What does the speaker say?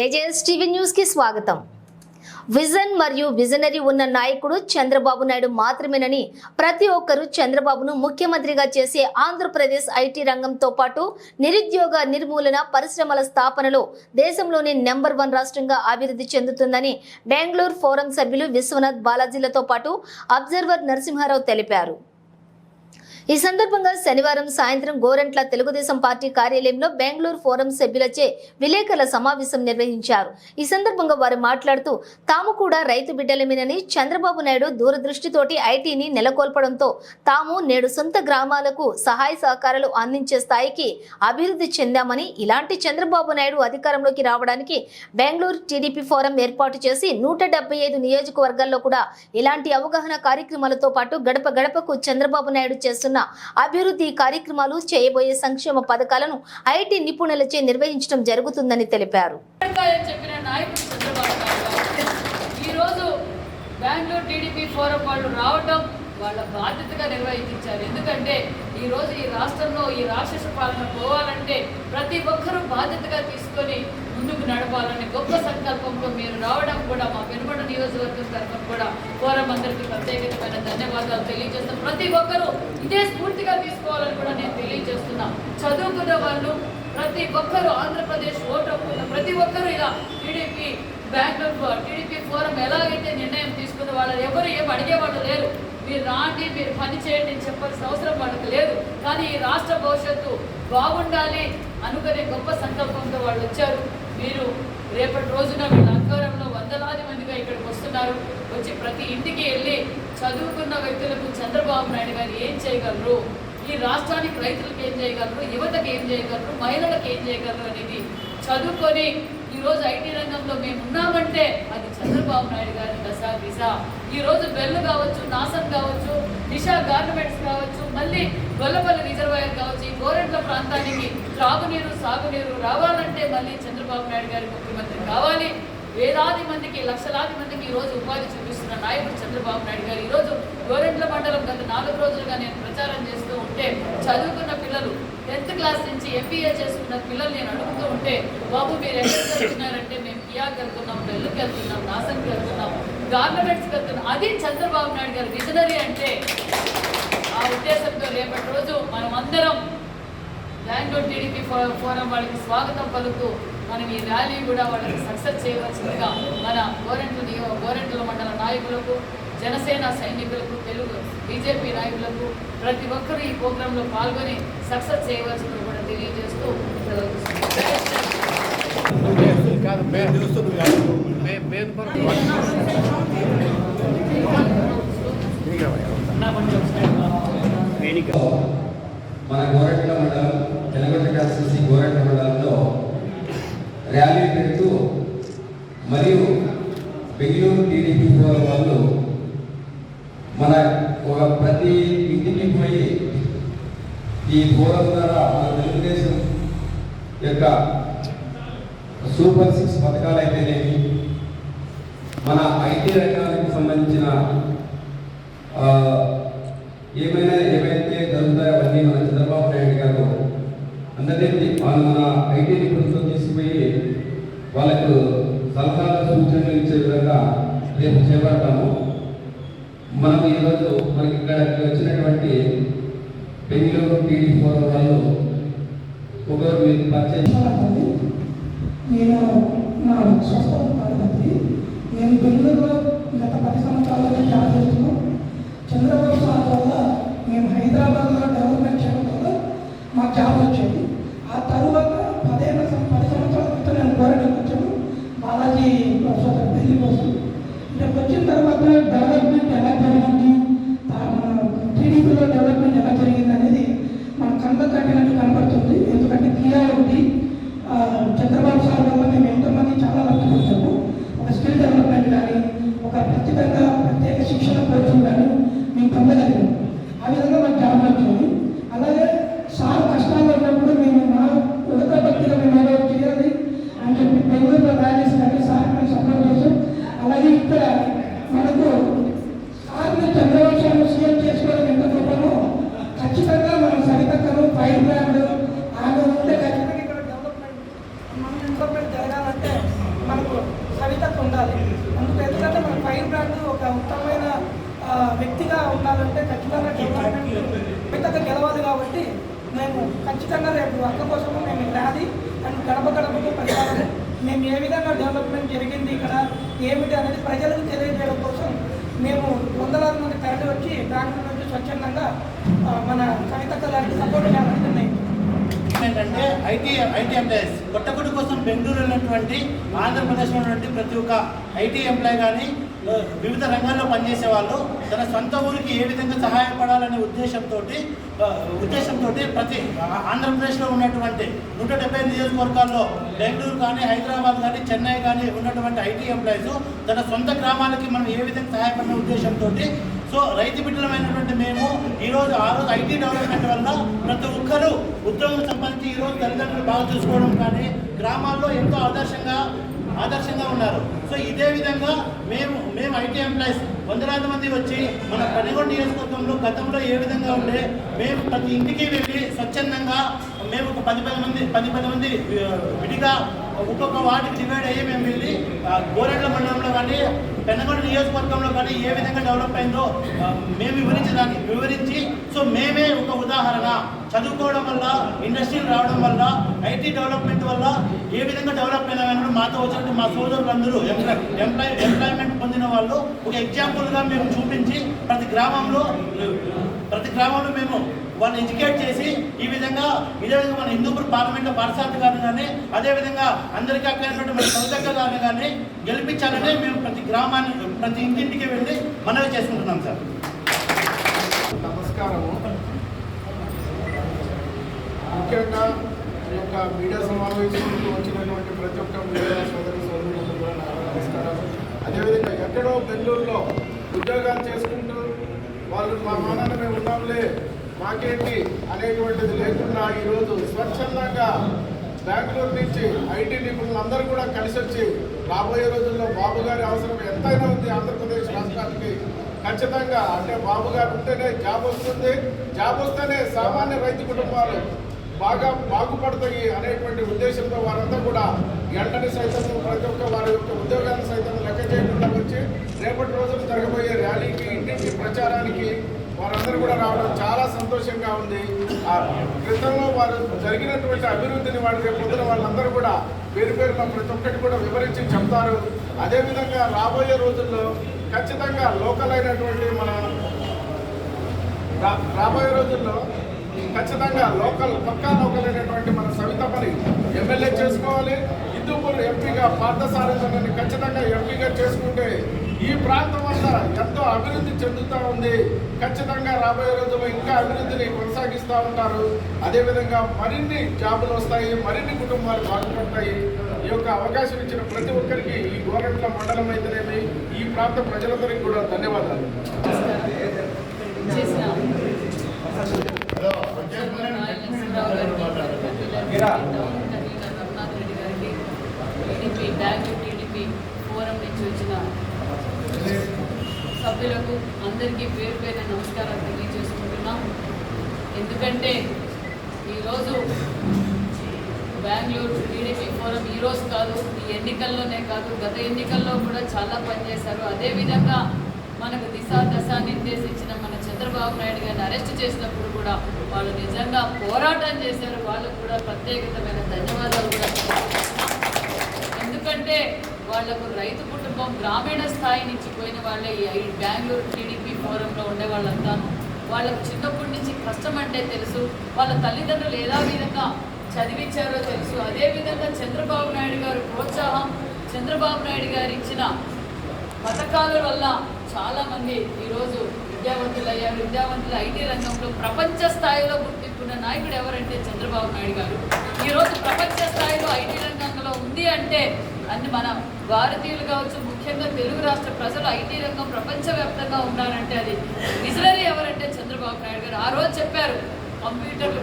AJS TV న్యూస్కి స్వాగతం. Vision మరియు విజనరీ ఉన్న నాయకుడు చంద్రబాబు నాయుడు మాత్రమేనని ప్రతి ఒక్కరూ చంద్రబాబును ముఖ్యమంత్రిగా చేసే ఆంధ్రప్రదేశ్ ఐటీ రంగంతో పాటు నిరుద్యోగ నిర్మూలన పరిశ్రమల స్థాపనలో దేశంలోనే నెంబర్ వన్ రాష్ట్రంగా అభివృద్ధి చెందుతుందని బెంగళూరు ఫోరం సభ్యులు విశ్వనాథ్ బాలాజీలతో పాటు అబ్జర్వర్ నరసింహారావు తెలిపారు. ఈ సందర్భంగా శనివారం సాయంత్రం గోరంట్ల తెలుగుదేశం పార్టీ కార్యాలయంలో బెంగళూరు ఫోరం సభ్యులచే విలేకరుల సమావేశం నిర్వహించారు. ఈ సందర్భంగా వారు మాట్లాడుతూ తాము కూడా రైతు బిడ్డలమేనని చంద్రబాబు నాయుడు దూరదృష్టితోటి ఐటీని నెలకొల్పడంతో తాము నేడు సొంత గ్రామాలకు సహాయ సహకారాలు అందించే స్థాయికి అభివృద్ధి చెందామని ఇలాంటి చంద్రబాబు నాయుడు అధికారంలోకి రావడానికి బెంగళూరు టీడీపీ ఫోరం ఏర్పాటు చేసి నూట డెబ్బై ఐదు నియోజకవర్గాల్లో కూడా ఇలాంటి అవగాహన కార్యక్రమాలతో పాటు గడప గడపకు చంద్రబాబు నాయుడు చేస్తున్న అభివృద్ధి కార్యక్రమాలు చేయబోయే సంక్షేమ పథకాలను ఐటీ నిపుణులచే నిర్వహించడం జరుగుతుందని తెలిపారు. బెంగళూరు టీడీపీ ఫోరం వాళ్ళు రావడం వాళ్ళ బాధ్యతగా నిర్వహించారు. ఎందుకంటే ఈరోజు ఈ రాష్ట్రంలో ఈ రాక్షస పాలన పోవాలంటే ప్రతి ఒక్కరూ బాధ్యతగా తీసుకొని ముందుకు గొప్ప సంకల్పంతో మీరు రావడం కూడా మా పెనుగొండ నియోజకవర్గం తరఫున కూడా ఫోరం అందరికీ ప్రత్యేకమైన ధన్యవాదాలు తెలియజేస్తాం. ప్రతి ఒక్కరూ ఇదే స్ఫూర్తిగా తీసుకోవాలని కూడా నేను తెలియజేస్తున్నా. చదువుకున్న వాళ్ళు ప్రతి ఒక్కరూ ఆంధ్రప్రదేశ్ ఓటు హక్కున్న ప్రతి ఒక్కరూ ఇలా టీడీపీ బెంగళూరు టీడీపీ ఫోరం ఎలాగైతే నిర్ణయం తీసుకున్న వాళ్ళు ఎవరు ఏం అడిగేవాళ్ళు లేరు. మీరు రాండి మీరు పని చేయండి అని చెప్పాల్సిన అవసరం వాళ్ళకి లేదు. కానీ ఈ రాష్ట్ర భవిష్యత్తు బాగుండాలి అనుకునే గొప్ప సంకల్పంతో వాళ్ళు వచ్చారు. మీరు రేపటి రోజున వీళ్ళ ఆధ్వర్యంలో వందలాది మందిగా ఇక్కడికి వస్తున్నారు. వచ్చి ప్రతి ఇంటికి వెళ్ళి చదువుకున్న వ్యక్తులకు చంద్రబాబు నాయుడు గారు ఏం చేయగలరు? ఈ రాష్ట్రానికి రైతులకు ఏం చేయగలరు? యువతకు ఏం చేయగలరు? మహిళలకు ఏం చేయగలరు అనేది చదువుకొని ఈరోజు ఐటీ రంగంలో మేము ఉన్నామంటే అది చంద్రబాబు నాయుడు గారి దశ దిశ. ఈరోజు బెల్లు కావచ్చు నాసం కావచ్చు దిశ గార్మెంట్స్ కావచ్చు మళ్ళీ గొల్లపల్లి రిజర్వాయర్ కావచ్చు ఈ గోరెంట్ల ప్రాంతానికి త్రాగునీరు సాగునీరు రావాలంటే మళ్ళీ చంద్రబాబు నాయుడు గారి ముఖ్యమంత్రి కావాలి. వేలాది మందికి లక్షలాది మందికి ఈరోజు రోజు ఉపాధి చూపిస్తున్న నాయకుడు చంద్రబాబు నాయుడు గారు. ఈరోజు గోరెంట్ల మండలం గత నాలుగు రోజులుగా నేను ప్రచారం చేస్తూ ఉంటే చదువుకున్న పిల్లలు టెన్త్ క్లాస్ నుంచి ఎంబీఏ చేసుకున్న పిల్లలు నేను అడుగుతూ ఉంటే బాబు మీరు ఎక్కడికి వెళ్తున్నారంటే మేము కియాకి వెళ్తున్నాం డెల్లుకి వెళ్తున్నాం నాసంకి వెళ్తున్నాం గార్మెంట్స్కి వెళ్తున్నాం అది చంద్రబాబు నాయుడు గారు విజనరీ అంటే ఆ ఉద్దేశంతో రేపటి రోజు మనం అందరం బెంగళూరు టీడీపీ ఫో- ఫోరం వాళ్ళకి స్వాగతం పలుకుతూ మనం ఈ ర్యాలీ కూడా వాళ్ళకి సక్సెస్ చేయవలసిందిగా మన గోరెంట్ల నియో గోరెంట్ల మండల నాయకులకు జనసేన సైనికులకు తెలుగు బీజేపీ నాయకులకు ప్రతి ఒక్కరూ ఈ ప్రోగ్రాంలో పాల్గొని సక్సెస్ చేయవలసింది కూడా తెలియజేస్తూ సెలవు తీసుకుంటున్నాను. మన గోరెంట్ల మండలం తెలంగాణ కాన్స్టిట్యూన్సీ గోరెంట్ల మండలంలో ర్యాలీ పెడుతూ మరియు బెంగళూరు టీడీపీ వాళ్ళు మన ఒక ప్రతి ఇంటికి పోయి ఈ ఫోరం ద్వారా మన తెలుగుదేశం యొక్క సూపర్ సిక్స్ పథకాలు అయితేనేమి మన ఐటీ రంగానికి సంబంధించిన ఏమైనా ఏమైనా మన చంద్రబాబు నాయుడు గారు అందరినీ వాళ్ళు మన ఐటీ నిపుణులతో తీసుకుపోయి వాళ్ళకు సలహాలు సూచనలు ఇచ్చే విధంగా రేపు చేపడతాము. మనం ఈరోజు మనకి ఇక్కడికి వచ్చినటువంటి బెంగళూరు టీడీ ఫోర్ వాళ్ళు ఒకరు మీకు పరిచయం ఖచ్చితంగా సవితకు గెలవాలి కాబట్టి మేము ఖచ్చితంగా రేపు వర్క్ కోసము మేము ర్యాలీ అండ్ గడప గడపకు పరిపాలన. మేము ఏ విధంగా డెవలప్మెంట్ జరిగింది ఇక్కడ ఏమిటి అనేది ప్రజలకు తెలియజేయడం కోసం మేము వందలాది మంది తరలి వచ్చి బ్యాంకుల నుంచి స్వచ్ఛందంగా మన కవితక్క గారికి సపోర్ట్ చేయాలని ఏంటంటే ఐటీ ఐటీ ఎంప్లాయీస్ కొట్టగుడి కోసం బెంగళూరు ఉన్నటువంటి ఆంధ్రప్రదేశ్లో ఉన్నటువంటి ప్రతి ఒక్క ఐటీ ఎంప్లాయ్ కానీ వివిధ రంగాల్లో పనిచేసే వాళ్ళు తన సొంత ఊరికి ఏ విధంగా సహాయపడాలనే ఉద్దేశంతో ఉద్దేశంతో ప్రతి ఆంధ్రప్రదేశ్లో ఉన్నటువంటి నూట డెబ్బై నియోజకవర్గాల్లో బెంగళూరు కానీ హైదరాబాద్ కానీ చెన్నై కానీ ఉన్నటువంటి ఐటీ ఎంప్లాయీస్ తన సొంత గ్రామాలకి మనం ఏ విధంగా సహాయపడిన ఉద్దేశంతో సో రైతు బిడ్డలమైనటువంటి మేము ఈరోజు ఆ రోజు ఐటీ డెవలప్మెంట్ వల్ల ప్రతి ఒక్కరూ ఉద్యోగం సంపాదించి ఈరోజు తల్లిదండ్రులు బాగా చూసుకోవడం కానీ గ్రామాల్లో ఎంతో ఆదర్శంగా ఆదర్శంగా ఉన్నారు. సో ఇదే విధంగా మేము మేము ఐటీ ఎంప్లాయీస్ వందలాది మంది వచ్చి మన పనిగొండ నియోజకవర్గంలో గతంలో ఏ విధంగా ఉండే మేము ప్రతి ఇంటికి వెళ్ళి స్వచ్ఛందంగా మేము ఒక పది పది మంది పది పది మంది విడిగా ఒక్కొక్క వార్డుకి డివైడ్ అయ్యి మేము వెళ్ళి ఆ, గోరెంట్ల మండలంలో కానీ పెనగొండ నియోజకవర్గంలో కానీ ఏ విధంగా డెవలప్ అయిందో మేము వివరించి దాన్ని వివరించి సో మేమే ఒక ఉదాహరణ. చదువుకోవడం వల్ల ఇండస్ట్రీలు రావడం వల్ల ఐటీ డెవలప్మెంట్ వల్ల ఏ విధంగా డెవలప్ అయినా మాతో వచ్చినట్టు మా సోదరులందరూ ఎంప్లాయ్ ఎంప్లాయ్మెంట్ పొందిన వాళ్ళు ఒక ఎగ్జాంపుల్గా మేము చూపించి ప్రతి గ్రామంలో ప్రతి గ్రామంలో మేము వాళ్ళని ఎడ్యుకేట్ చేసి ఈ విధంగా ఇదే విధంగా మన హిందూపూర్ పార్లమెంట్లో పార్సార్థ గారిని కానీ అదేవిధంగా అందరికీ అక్కడ మన సౌదక్క గారిని కానీ గెలిపించాలనే మేము ప్రతి గ్రామాన్ని ప్రతి ఇంటింటికి వెళ్ళి మనవి చేసుకుంటున్నాం సార్. నమస్కారము. ముఖ్యంగా ఈ యొక్క మీడియా సమావేశంలో వచ్చినటువంటి ప్రతి ఒక్క మీడియా సోదరి సోదరులకు కూడా నమస్కారం అదేవిధంగా ఎక్కడో బెంగళూరులో ఉద్యోగాలు చేసుకుంటూ వాళ్ళు మా మానాన్న మేము ఉన్నాంలే. మాకేంటి అనేటువంటిది లేకుండా ఈరోజు స్వచ్ఛందంగా బెంగళూరు నుంచి ఐటీ నిపుణులు అందరూ కూడా కలిసి వచ్చి రాబోయే రోజుల్లో బాబు గారి అవసరం ఎంతైనా ఉంది ఆంధ్రప్రదేశ్ రాష్ట్రానికి. ఖచ్చితంగా అంటే బాబు గారు ఉంటేనే జాబ్ వస్తుంది. జాబ్ వస్తేనే సామాన్య రైతు కుటుంబాలు బాగా బాగుపడతాయి అనేటువంటి ఉద్దేశంతో వారంతా కూడా ఎండని సైతం ప్రతి ఒక్క వారి యొక్క ఉద్యోగాన్ని సైతం లెక్క చేయకుండా వచ్చి రేపటి రోజులు జరగబోయే ర్యాలీకి ఇంటింటి ప్రచారానికి వారందరూ కూడా రావడం చాలా సంతోషంగా ఉంది. ఆ క్రితంలో వారు జరిగినటువంటి అభివృద్ధిని వారి రేపు వాళ్ళందరూ కూడా పేరు పేరున ప్రతి ఒక్కటి కూడా వివరించి చెప్తారు. అదేవిధంగా రాబోయే రోజుల్లో ఖచ్చితంగా లోకల్ అయినటువంటి మన రా- రాబోయే రోజుల్లో ఖచ్చితంగా లోకల్ పక్కా లోకల్ అయినటువంటి మన సవితమ్మని ఎమ్మెల్యే చేసుకోవాలి. హిందూపూర్ ఎంపీగా పార్థసారథిని ఖచ్చితంగా ఎంపీగా చేసుకుంటే ఈ ప్రాంతం వల్ల ఎంతో అభివృద్ధి చెందుతూ ఉంది. ఖచ్చితంగా రాబోయే రోజుల్లో ఇంకా అభివృద్ధిని కొనసాగిస్తూ ఉంటారు. అదేవిధంగా మరిన్ని జాబులు వస్తాయి మరిన్ని కుటుంబాలు బాగుపడతాయి. ఈ యొక్క అవకాశం ఇచ్చిన ప్రతి ఒక్కరికి ఈ గోరంట్ల మండలం అయితేనేమి ఈ ప్రాంత ప్రజలందరికీ కూడా ధన్యవాదాలు. టీడీపీ ఫోరం నుంచి వచ్చిన సభ్యులకు అందరికీ పేరు పైన నమస్కారాలు తెలియజేసుకుంటున్నాం. ఎందుకంటే ఈరోజు బెంగళూరు టీడీపీ ఫోరం ఈరోజు కాదు ఈ ఎన్నికల్లోనే కాదు గత ఎన్నికల్లో కూడా చాలా పనిచేశారు. అదేవిధంగా మనకు దిశ దశ నిర్దేశించిన మన చంద్రబాబు నాయుడు గారిని అరెస్ట్ చేసినప్పుడు కూడా వాళ్ళు నిజంగా పోరాటం చేశారు. వాళ్ళకు కూడా ప్రత్యేకతమైన ధన్యవాదాలు కూడా ఎందుకంటే వాళ్ళకు రైతు కుటుంబం గ్రామీణ స్థాయి నుంచి పోయిన వాళ్ళే ఈ బెంగళూరు టీడీపీ ఫోరంలో ఉండే వాళ్ళంతా వాళ్ళకు చిన్నప్పటి నుంచి కష్టం అంటే తెలుసు. వాళ్ళ తల్లిదండ్రులు ఎలా విధంగా చదివించారో తెలుసు. అదేవిధంగా చంద్రబాబు నాయుడు గారు ప్రోత్సాహం చంద్రబాబు నాయుడు గారు ఇచ్చిన పథకాల వల్ల చాలామంది ఈరోజు విద్యావంతులు అయ్యారు విద్యావంతులు ఐటీ రంగంలో ప్రపంచ స్థాయిలో గుర్తింపున్న నాయకుడు ఎవరంటే చంద్రబాబు నాయుడు గారు. ఈరోజు ప్రపంచ స్థాయిలో ఐటీ రంగంలో ఉంది అంటే అన్ని మన భారతీయులు కావచ్చు ముఖ్యంగా తెలుగు రాష్ట్ర ప్రజలు ఐటీ రంగం ప్రపంచవ్యాప్తంగా ఉన్నారంటే అది విజనరీ ఎవరంటే చంద్రబాబు నాయుడు గారు. ఆ రోజు చెప్పారు కంప్యూటర్లు